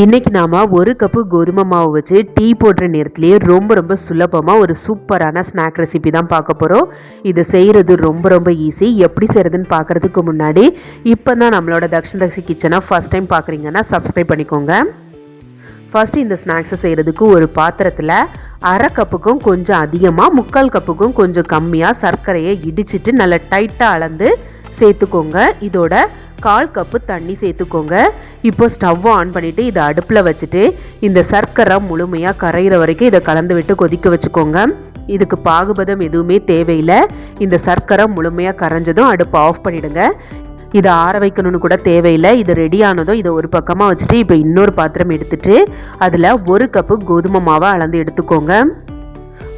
இன்றைக்கி நாம் ஒரு கப்பு கோதுமை மாவு வச்சு டீ போடுற நேரத்துலேயே ரொம்ப ரொம்ப சுலபமாக ஒரு சூப்பரான ஸ்நாக் ரெசிபி தான் பார்க்க போகிறோம் இதை செய்கிறது ரொம்ப ரொம்ப ஈஸி எப்படி செய்கிறதுன்னு பார்க்குறதுக்கு முன்னாடி இப்போ தான் நம்மளோட தக்ஷன் தக்ஷி கிச்சனை ஃபஸ்ட் டைம் பார்க்குறீங்கன்னா சப்ஸ்கிரைப் பண்ணிக்கோங்க. ஃபஸ்ட்டு இந்த ஸ்நாக்ஸை செய்கிறதுக்கு ஒரு பாத்திரத்தில் அரை கப்புக்கும் கொஞ்சம் அதிகமாக முக்கால் கப்புக்கும் கொஞ்சம் கம்மியாக சர்க்கரையை இடிச்சிட்டு நல்லா டைட்டாக அளந்து சேர்த்துக்கோங்க. இதோட கால் கப்பு தண்ணி சேர்த்துக்கோங்க. இப்போ ஸ்டவ் ஆன் பண்ணிவிட்டு இதை அடுப்பில் வச்சுட்டு இந்த சர்க்கரை முழுமையாக கரையிற வரைக்கும் இதை கலந்து விட்டு கொதிக்க வச்சுக்கோங்க. இதுக்கு பாகுபதம் எதுவுமே தேவையில்லை. இந்த சர்க்கரை முழுமையாக கரைஞ்சதும் அடுப்பு ஆஃப் பண்ணிவிடுங்க இதை ஆற வைக்கணும்னு கூட தேவையில்லை. இது ரெடி ஆனதும் இதை ஒரு பக்கமாக வச்சுட்டு இப்போ இன்னொரு பாத்திரம் எடுத்துட்டு அதில் ஒரு கப்பு கோதுமை மாவை அளந்து எடுத்துக்கோங்க.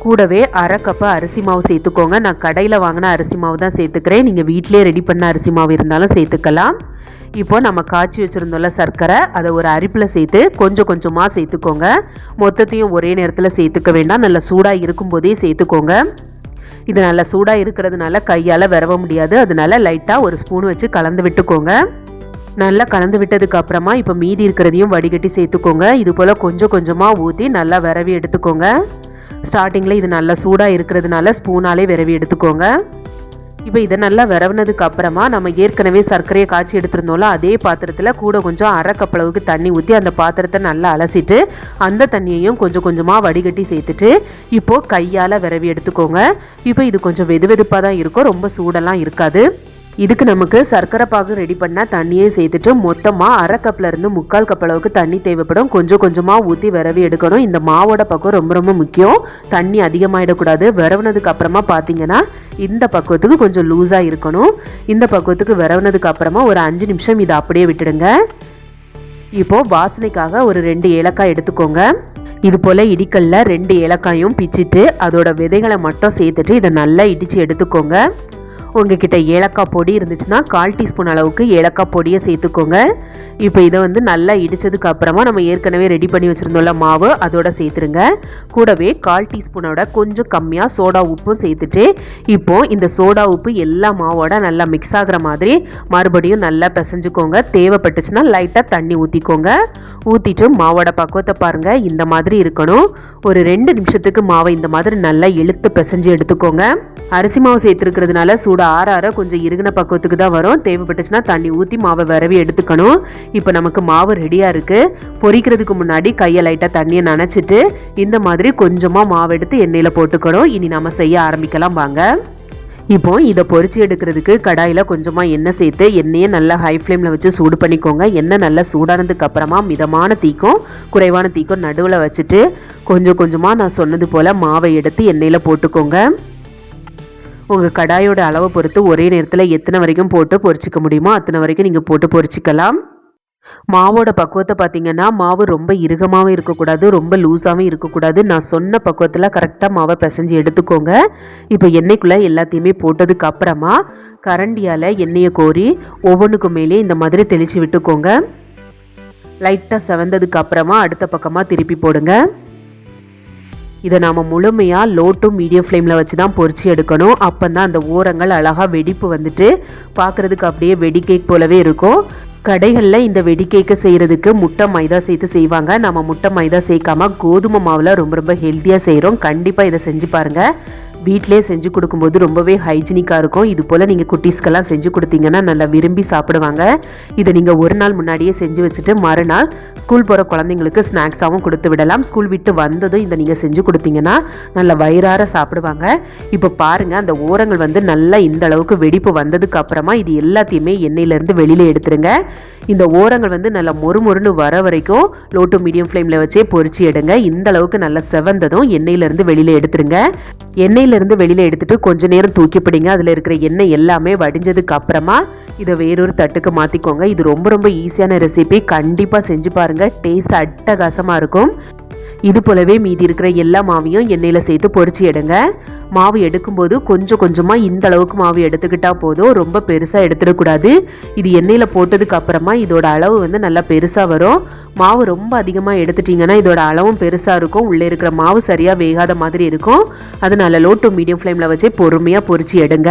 கூடவே அரை கப்பு அரிசி மாவு சேர்த்துக்கோங்க. நான் கடையில் வாங்கின அரிசி மாவு தான் சேர்த்துக்கிறேன். நீங்கள் வீட்டிலே ரெடி பண்ண அரிசி மாவு இருந்தாலும் சேர்த்துக்கலாம். இப்போ நம்ம காய்ச்சி வச்சுருந்தோம்ல சர்க்கரை அதை ஒரு அரிப்பில் சேர்த்து கொஞ்சம் கொஞ்சமாக சேர்த்துக்கோங்க. மொத்தத்தையும் ஒரே நேரத்தில் சேர்த்துக்க வேண்டாம். நல்லா சூடாக இருக்கும்போதே சேர்த்துக்கோங்க. இது நல்லா சூடாக இருக்கிறதுனால கையால் விரவ முடியாது. அதனால லைட்டாக ஒரு ஸ்பூன் வச்சு கலந்து விட்டுக்கோங்க. நல்லா கலந்து விட்டதுக்கு அப்புறமா இப்போ மீதி இருக்கிறதையும் வடிகட்டி சேர்த்துக்கோங்க. இது போல் கொஞ்சம் கொஞ்சமாக ஊற்றி நல்லா விரவி எடுத்துக்கோங்க. ஸ்டார்டிங்கில் இது நல்லா சூடாக இருக்கிறதுனால ஸ்பூனாலே விரவி எடுத்துக்கோங்க. இப்போ இதை நல்லா விரவுனதுக்கு அப்புறமா நம்ம ஏற்கனவே சர்க்கரையை காய்ச்சி எடுத்திருந்தோம்ல அதே பாத்திரத்தில் கூட கொஞ்சம் அரை கப்பளவுக்கு தண்ணி ஊற்றி அந்த பாத்திரத்தை நல்லா அலசிட்டு அந்த தண்ணியையும் கொஞ்சம் கொஞ்சமாக வடிகட்டி சேர்த்துட்டு இப்போது கையால் விரவி எடுத்துக்கோங்க. இப்போ இது கொஞ்சம் வெது வெதுப்பாக தான் இருக்கும் ரொம்ப சூடெல்லாம் இருக்காது. இதுக்கு நமக்கு சர்க்கரை பாகு ரெடி பண்ணால் தண்ணியே சேர்த்துட்டு மொத்தமாக அரை கப்பில் இருந்து முக்கால் கப் அளவுக்கு தண்ணி தேவைப்படும். கொஞ்சம் கொஞ்சமாக ஊற்றி விரவி எடுக்கணும். இந்த மாவோட பக்கம் ரொம்ப ரொம்ப முக்கியம். தண்ணி அதிகமாகிடக்கூடாது விரவுனதுக்கு அப்புறமா பார்த்தீங்கன்னா இந்த பக்குவத்துக்கு கொஞ்சம் லூஸாக இருக்கணும். இந்த பக்குவத்துக்கு விரவுனதுக்கு அப்புறமா ஒரு அஞ்சு நிமிஷம் இதை அப்படியே விட்டுடுங்க. இப்போது வாசனைக்காக ஒரு ரெண்டு ஏலக்காய் எடுத்துக்கோங்க. இது போல் இடிக்கல்ல ரெண்டு ஏலக்காயும் பிச்சிட்டு அதோட விதைகளை மட்டும் சேர்த்துட்டு இதை நல்லா இடித்து எடுத்துக்கோங்க. உங்ககிட்ட ஏலக்காய் பொடி இருந்துச்சுன்னா கால் டீஸ்பூன் அளவுக்கு ஏலக்காய் பொடியை சேர்த்துக்கோங்க. இப்போ இதை வந்து நல்லா இடித்ததுக்கு அப்புறமா நம்ம ஏற்கனவே ரெடி பண்ணி வச்சுருந்தோம்ல மாவு அதோட சேர்த்துருங்க. கூடவே கால் டீஸ்பூனோட கொஞ்சம் கம்மியாக சோடா உப்பும் சேர்த்துட்டு இப்போது இந்த சோடா உப்பு எல்லா மாவோட நல்லா மிக்ஸ் ஆகிற மாதிரி மறுபடியும் நல்லா பிசைஞ்சுக்கோங்க. தேவைப்பட்டுச்சுன்னா லைட்டாக தண்ணி ஊற்றிக்கோங்க ஊற்றிட்டு மாவோட பக்குவத்தை பாருங்கள் இந்த மாதிரி இருக்கணும். ஒரு ரெண்டு நிமிஷத்துக்கு மாவை இந்த மாதிரி நல்லா இழுத்து பிசைஞ்சு எடுத்துக்கோங்க. அரிசி மாவு சேர்த்துருக்கிறதுனால சூடாக ஆற ஆற கொஞ்சம் இறுகின பக்குவத்துக்கு தான் வரும். தேவைப்பட்டுச்சுன்னா தண்ணி ஊற்றி மாவை விரவி எடுத்துக்கணும். இப்போ நமக்கு மாவு ரெடியாக இருக்குது பொரிக்கிறதுக்கு முன்னாடி கையை லைட்டாக தண்ணியை நனைச்சிட்டு இந்த மாதிரி கொஞ்சமாக மாவு எடுத்து எண்ணெயில் போட்டுக்கணும். இனி நம்ம செய்ய ஆரம்பிக்கலாம் வாங்க. இப்போ இதை பொறிச்சு எடுக்கிறதுக்கு கடாயில் கொஞ்சமாக எண்ணெய் சேர்த்து எண்ணெயை நல்லா ஹை ஃப்ளேமில் வச்சு சூடு பண்ணிக்கோங்க. எண்ணெய் நல்லா சூடானதுக்கு அப்புறமா மிதமான தீக்கும் குறைவான தீக்கும் நடுவில் வச்சுட்டு கொஞ்சம் கொஞ்சமாக நான் சொன்னது போல் மாவை எடுத்து எண்ணெயில் போட்டுக்கோங்க. உங்கள் கடாயோட அளவை பொறுத்து ஒரே நேரத்தில் எத்தனை வரைக்கும் போட்டு பொரிச்சிக்க முடியுமோ அத்தனை வரைக்கும் நீங்கள் போட்டு பொரிச்சிக்கலாம் மாவோட பக்குவத்தை பார்த்தீங்கன்னா மாவு ரொம்ப இறுகமாகவும் இருக்கக்கூடாது ரொம்ப லூஸாகவும் இருக்கக்கூடாது. நான் சொன்ன பக்குவத்தில் கரெக்டாக மாவை பிசைஞ்சு எடுத்துக்கோங்க. இப்போ எண்ணெய்க்குள்ளே எல்லாத்தையுமே போட்டதுக்கு அப்புறமா கரண்டியால் எண்ணெயை கோரி ஒவ்வொன்றுக்கு மேலே இந்த மாதிரி தெளித்து விட்டுக்கோங்க. லைட்டாக செவந்ததுக்கு அப்புறமா அடுத்த பக்கமாக திருப்பி போடுங்க. இதை நாம் முழுமையாக லோ டு மீடியம் ஃப்ளேமில் வச்சு தான் பொறிச்சு எடுக்கணும். அப்போ தான் அந்த ஓரங்கள் அழகாக வெடிப்பு வந்துட்டு பார்க்குறதுக்கு அப்படியே வெடி கேக் போலவே இருக்கும். கடைகளில் இந்த வெடிக்கேக்கு செய்கிறதுக்கு முட்டை மைதா சேர்த்து செய்வாங்க. நம்ம முட்டை மைதா சேர்க்காம கோதுமை மாவில் ரொம்ப ரொம்ப ஹெல்த்தியாக செய்கிறோம் கண்டிப்பாக இதை செஞ்சு பாருங்கள் வீட்டிலே செஞ்சு கொடுக்கும்போது ரொம்பவே ஹைஜீனிக்காக இருக்கும். இது போல் நீங்கள் குட்டீஸ்க்கெல்லாம் செஞ்சு கொடுத்தீங்கன்னா நல்லா விரும்பி சாப்பிடுவாங்க. இதை நீங்கள் ஒரு நாள் முன்னாடியே செஞ்சு வச்சுட்டு மறுநாள் ஸ்கூல் போகிற குழந்தைங்களுக்கு ஸ்நாக்ஸாகவும் கொடுத்து விடலாம். ஸ்கூல் விட்டு வந்ததும் இதை நீங்கள் செஞ்சு கொடுத்தீங்கன்னா நல்லா வயிறார சாப்பிடுவாங்க. இப்போ பாருங்கள் அந்த ஓரங்கள் வந்து நல்லா இந்த அளவுக்கு வெடிப்பு வந்ததுக்கு அப்புறமா இது எல்லாத்தையுமே எண்ணெயிலேருந்து வெளியில் எடுத்துருங்க. இந்த ஓரங்கள் வந்து நல்லா மொறுமொறுன்னு வர வரைக்கும் லோ டு மீடியம் ஃப்ளேமில் வச்சே பொறிச்சு எடுங்க. இந்த அளவுக்கு நல்லா செவந்ததும் எண்ணெயிலேருந்து வெளியில் எடுத்துருங்க. இருந்து வெளியில் எடுத்துட்டு கொஞ்ச நேரம் தூக்கி பிடிங்க. அதில் இருக்கிற எண்ணெய் எல்லாமே வடிஞ்சதுக்கு அப்புறமா இதை வேறொரு தட்டுக்கு மாற்றிக்கோங்க இது ரொம்ப ரொம்ப ஈஸியான ரெசிபி கண்டிப்பாக செஞ்சு பாருங்கள் டேஸ்ட் அட்டகாசமாக இருக்கும். இது போலவே மீதி இருக்கிற எல்லா மாவையும் எண்ணெயில் சேர்த்து பொறிச்சு எடுங்க. மாவு எடுக்கும்போது கொஞ்சம் கொஞ்சமாக இந்த அளவுக்கு மாவு எடுத்துக்கிட்டால் போதும். ரொம்ப பெருசாக எடுத்துடக்கூடாது. இது எண்ணெயில் போட்டதுக்கு அப்புறமா இதோட அளவு வந்து நல்லா பெருசாக வரும். மாவு ரொம்ப அதிகமாக எடுத்துட்டிங்கன்னா இதோட அளவும் பெருசாக இருக்கும். உள்ளே இருக்கிற மாவு சரியாக வேகாத மாதிரி இருக்கும். அதனால லோ டு மீடியம் ஃப்ளேமில் வச்சு பொறுமையாக பொறிச்சு எடுங்க.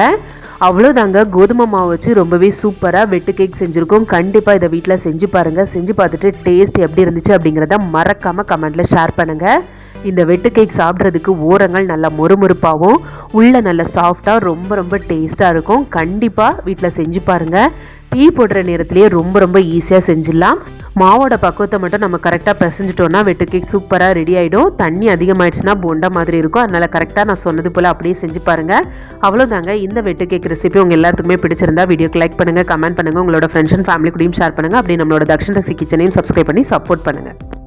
அவ்வளோதாங்க கோதுமை மாவு வச்சு ரொம்பவே சூப்பராக வெட்டு கேக் செஞ்சுருக்கோம். கண்டிப்பாக இதை வீட்டில் செஞ்சு பாருங்கள் செஞ்சு பார்த்துட்டு டேஸ்ட் எப்படி இருந்துச்சு அப்படிங்கிறத மறக்காமல் கமெண்ட்டில் ஷேர் பண்ணுங்கள் இந்த வெட்டு கேக் சாப்பிட்றதுக்கு ஓரங்கள் நல்லா மொறுமொறுப்பாகவும் உள்ளே நல்லா சாஃப்டாக ரொம்ப ரொம்ப டேஸ்ட்டாக இருக்கும். கண்டிப்பாக வீட்டில் செஞ்சு பாருங்கள் டீ போடுற நேரத்துலேயே ரொம்ப ரொம்ப ஈஸியாக செஞ்சிடலாம். மாவோட பக்குவத்தை மட்டும் நம்ம கரெக்டாக பிசைஞ்சிட்டோன்னா வெட்டு கேக் சூப்பராக ரெடி ஆகிடும் தண்ணி அதிகமாகிடுச்சுன்னா போண்டா மாதிரி இருக்கும். அதனால் கரெக்டாக நான் சொன்னது போல் அப்படியே செஞ்சு பாருங்கள் அவ்வளோதாங்க இந்த வெட்டு கேக் ரெசிபி உங்கள் எல்லாத்துக்குமே பிடிச்சிருந்தா வீடியோக்கு லைக் பண்ணுங்கள் கமெண்ட் பண்ணுங்கள் உங்களோட ஃப்ரெண்ட்ஸ் அண்ட் ஃபேமிலி கூடயும் ஷேர் பண்ணுங்கள் அப்படி நம்மளோட தக்ஷன் தக்ஷி கிச்சனையும் சப்ஸ்கிரைப் பண்ணி சப்போர்ட் பண்ணுங்கள்